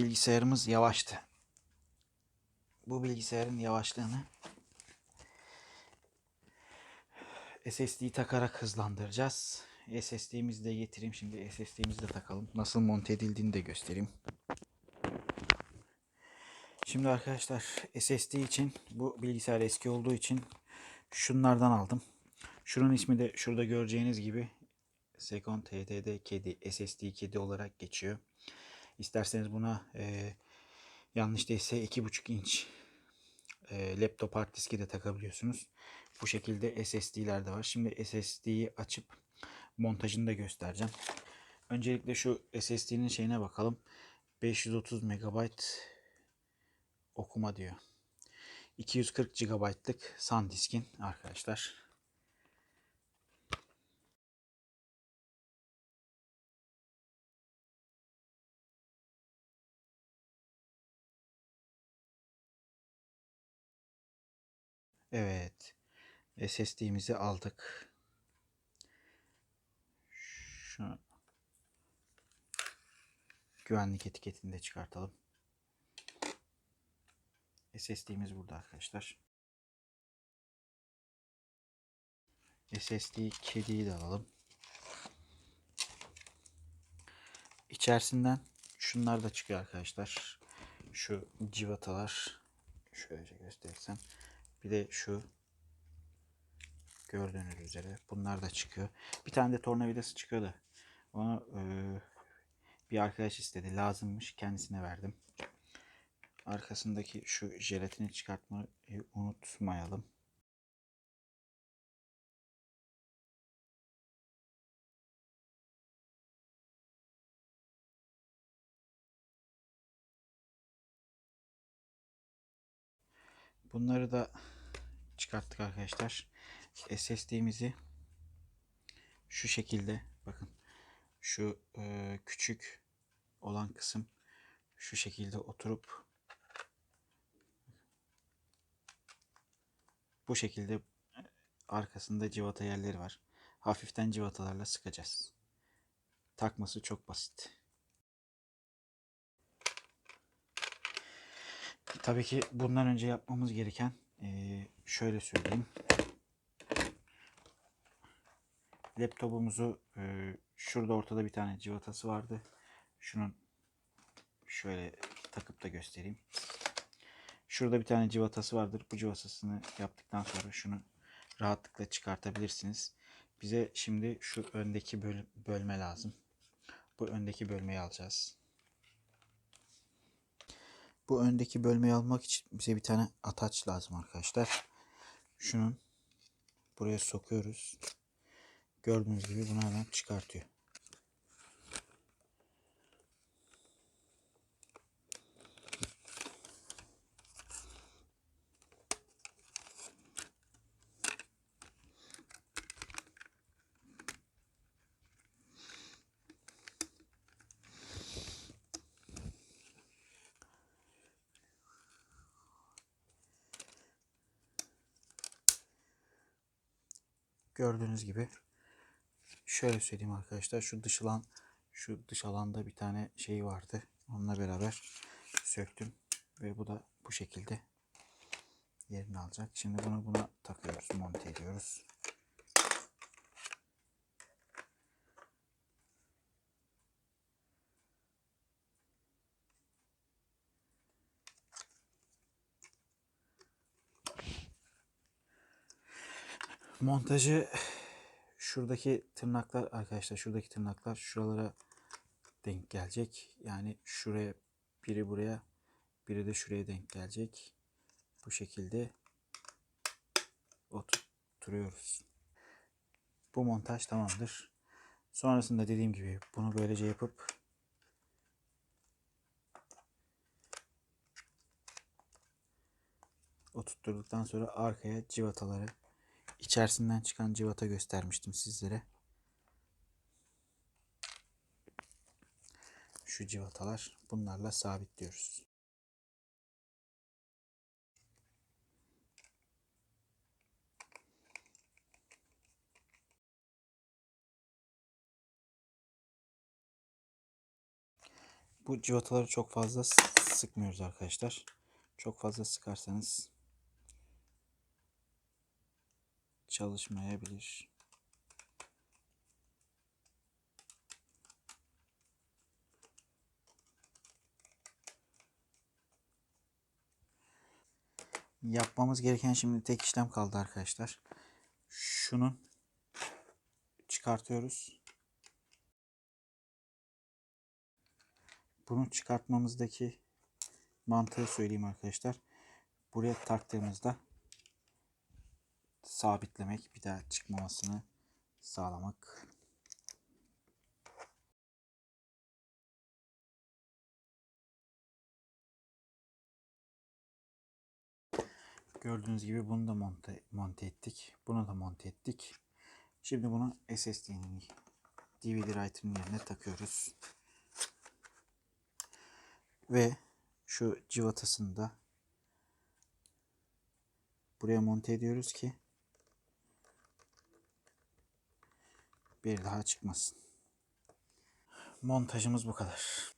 bilgisayarımız yavaştı. Bu bilgisayarın yavaşlığını SSD'yi takarak hızlandıracağız. SSD'mizi de getireyim. Şimdi SSD'mizi de takalım. Nasıl monte edildiğini de göstereyim. Şimdi arkadaşlar SSD için bu bilgisayar eski olduğu için şunlardan aldım. Şunun ismi de şurada göreceğiniz gibi Second TDD kedi SSD kedi olarak geçiyor. İsterseniz buna e, yanlış değilse 2.5 inç e, laptop hard diski de takabiliyorsunuz. Bu şekilde SSD'ler de var. Şimdi SSD'yi açıp montajını da göstereceğim. Öncelikle şu SSD'nin şeyine bakalım. 530 MB okuma diyor. 240 GB'lık SanDisk'in arkadaşlar. Evet. SSD'mizi aldık. Şu güvenlik etiketini de çıkartalım. SSD'miz burada arkadaşlar. SSD kediyi de alalım. İçerisinden şunlar da çıkıyor arkadaşlar. Şu civatalar şöylece göstersem. Bir de şu gördüğünüz üzere bunlar da çıkıyor. Bir tane de tornavidası çıkıyor da onu e, bir arkadaş istedi. Lazımmış. Kendisine verdim. Arkasındaki şu jelatini çıkartmayı unutmayalım. Bunları da çıkarttık arkadaşlar. SSD'mizi şu şekilde bakın şu e, küçük olan kısım şu şekilde oturup bu şekilde arkasında civata yerleri var. Hafiften civatalarla sıkacağız. Takması çok basit. Tabii ki bundan önce yapmamız gereken şöyle söyleyeyim. Laptopumuzu şurada ortada bir tane civatası vardı. Şunun şöyle takıp da göstereyim. Şurada bir tane civatası vardır. Bu civatasını yaptıktan sonra şunu rahatlıkla çıkartabilirsiniz. Bize şimdi şu öndeki böl bölme lazım. Bu öndeki bölmeyi alacağız. Bu öndeki bölmeyi almak için bize bir tane ataç lazım arkadaşlar. Şunun buraya sokuyoruz. Gördüğünüz gibi bunu hemen çıkartıyor. Gördüğünüz gibi şöyle söyleyeyim arkadaşlar şu dış alan şu dış alanda bir tane şey vardı. Onunla beraber söktüm ve bu da bu şekilde yerini alacak. Şimdi bunu buna takıyoruz, monte ediyoruz. Montajı şuradaki tırnaklar arkadaşlar şuradaki tırnaklar şuralara denk gelecek. Yani şuraya biri buraya biri de şuraya denk gelecek. Bu şekilde oturtuyoruz. Bu montaj tamamdır. Sonrasında dediğim gibi bunu böylece yapıp oturtturduktan sonra arkaya civataları içerisinden çıkan civata göstermiştim sizlere. Şu civatalar bunlarla sabitliyoruz. Bu civataları çok fazla sıkmıyoruz arkadaşlar. Çok fazla sıkarsanız çalışmayabilir. Yapmamız gereken şimdi tek işlem kaldı arkadaşlar. Şunun çıkartıyoruz. Bunu çıkartmamızdaki mantığı söyleyeyim arkadaşlar. Buraya taktığımızda sabitlemek, bir daha çıkmamasını sağlamak. Gördüğünüz gibi bunu da monte, monte ettik. Bunu da monte ettik. Şimdi bunu SSD'nin DVD writer'ın yerine takıyoruz. Ve şu civatasını da buraya monte ediyoruz ki bir daha çıkmasın. Montajımız bu kadar.